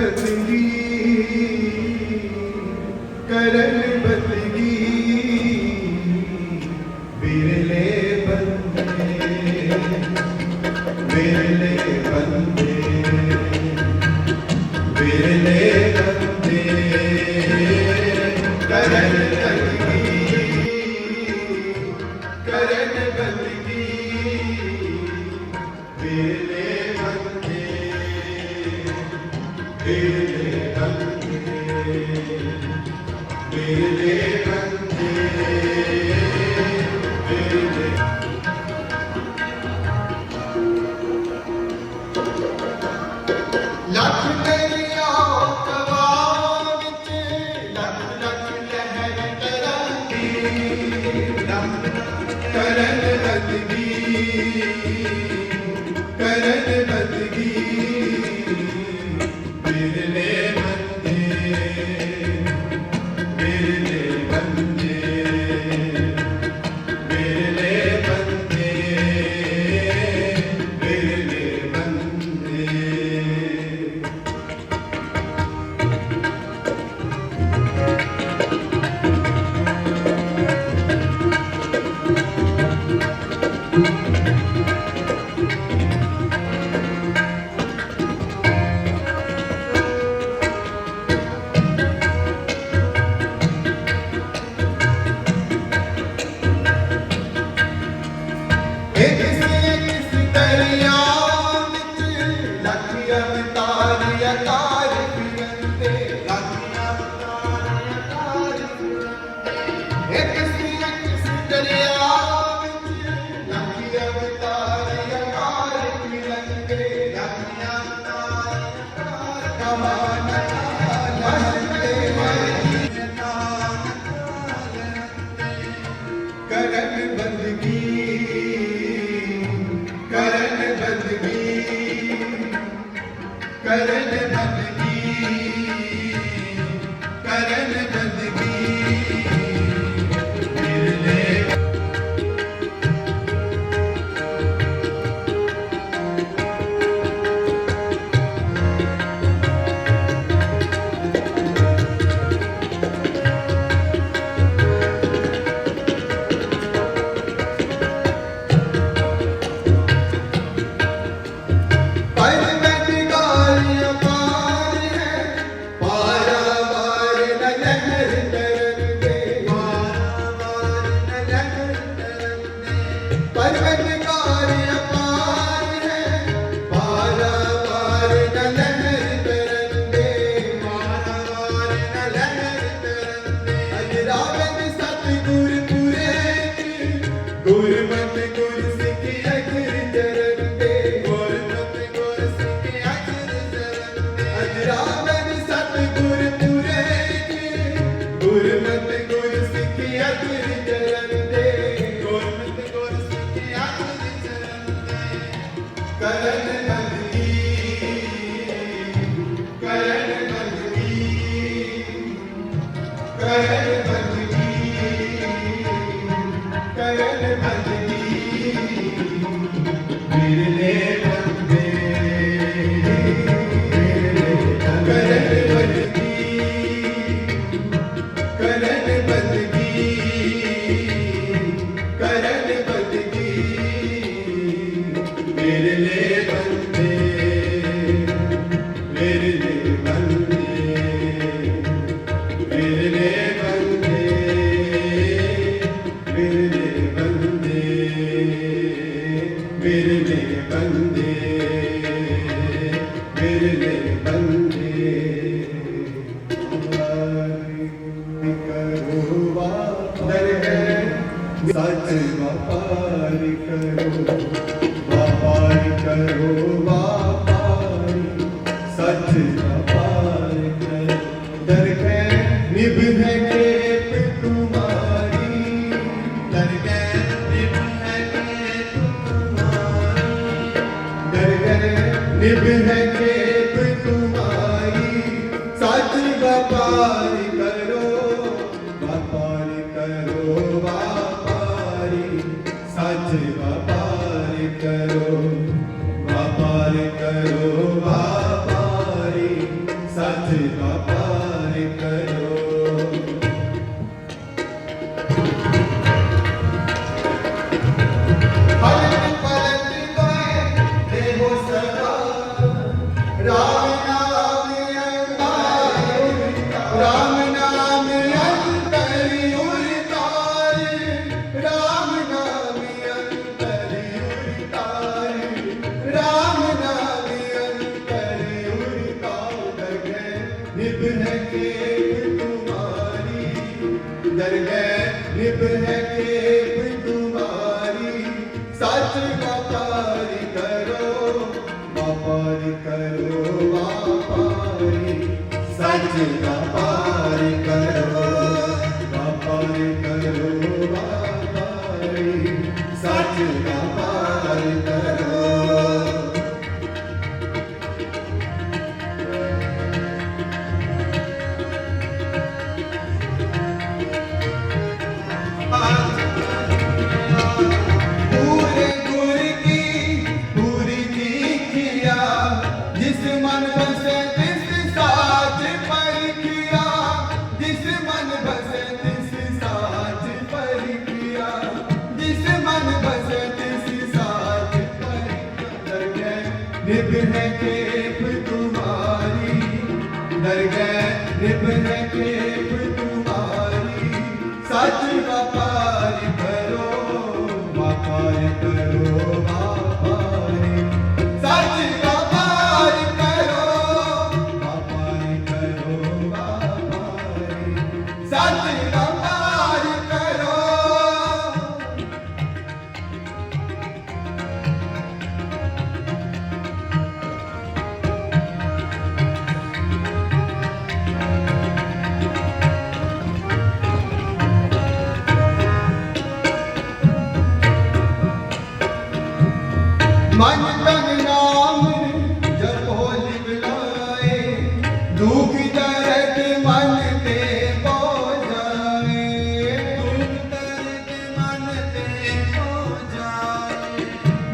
बदगी करल बदगी that ਵਾਪਾਰ ਕਰੋ ਵਾਪਾਰ ਕਰੋ ਵਾਪਾਰ ਸੱਚ ਵਾਪਾਰ ਕਰੋ ਦਰਖੇ ਨਿਭੇ ਕੇ ਨਿਭ ਹੈ ਕੇ ਪ੍ਰਿਤੁਮਾਈ ਸੱਚ ਵਪਾਰੀ ਕਰ कर Dip your hand in.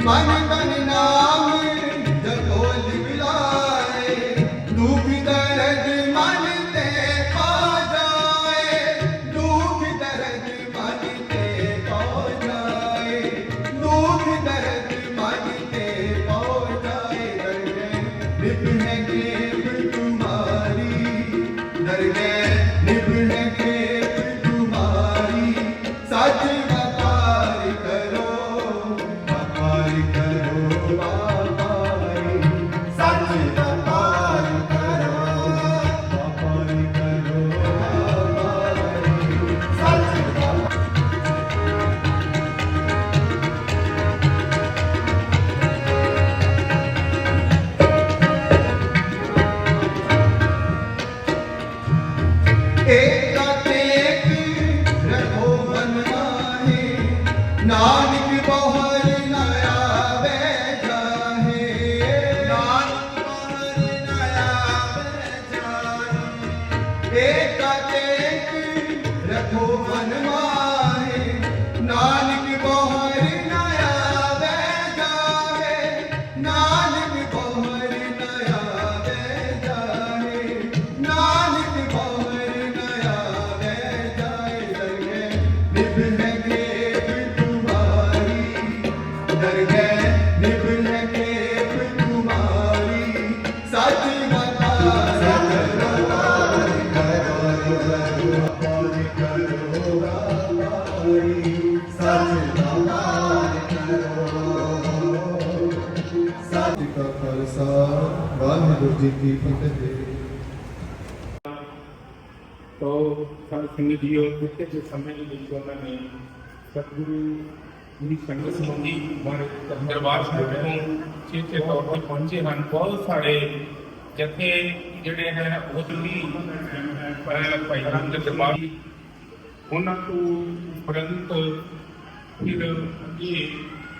my name Waheguru ji ਕੀ ਫਤਿਹ ਤੋ ਸਾਧ ਸੰਗਤ ਜੀਓ ਇੱਥੇ ਦੇ ਸਮੇਂ ਦੇ ਵਿੱਚ ਉਹਨਾਂ ਨੇ ਸਤਿਗੁਰੂ ਦੀ ਸੰਗਤ ਸੰਬੰਧੀ ਬਾਰੇ ਦਰਬਾਰ ਸਾਹਿਬ ਤੋਂ ਚੇਤੇ ਤੌਰ ਤੇ ਪਹੁੰਚੇ ਹਨ। ਬਹੁਤ ਸਾਰੇ ਜਥੇ ਜਿਹੜੇ ਹੈ, ਉਹ ਵੀ ਭਾਈ ਰਾਮ ਦੇ ਦਰਬਾਰ ਉਹਨਾਂ ਤੋਂ ਪ੍ਰੰਤ ਫਿਰ ਇਹ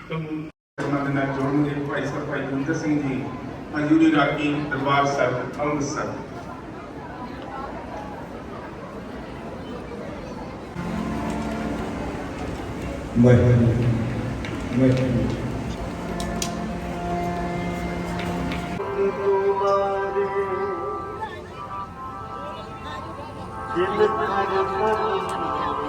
ਤੋਂ ਉਹਨਾਂ ਦੇ ਨਾਲ ਜੁੜਨਗੇ ਭਾਈ ਸਾਹਿਬ ਭਾਈ ਗੁੰਦਰ ਸਿੰਘ ਜੀ ਹਜੂਰੀ ਰਾਗੀ ਦਰਬਾਰ ਸਾਹਿਬ ਅੰਮ੍ਰਿਤਸਰ ਵਾਹਿਗੁਰੂ ਵਾਹਿਗੁਰੂ ਦਿਲ ਪਰ ਪਰ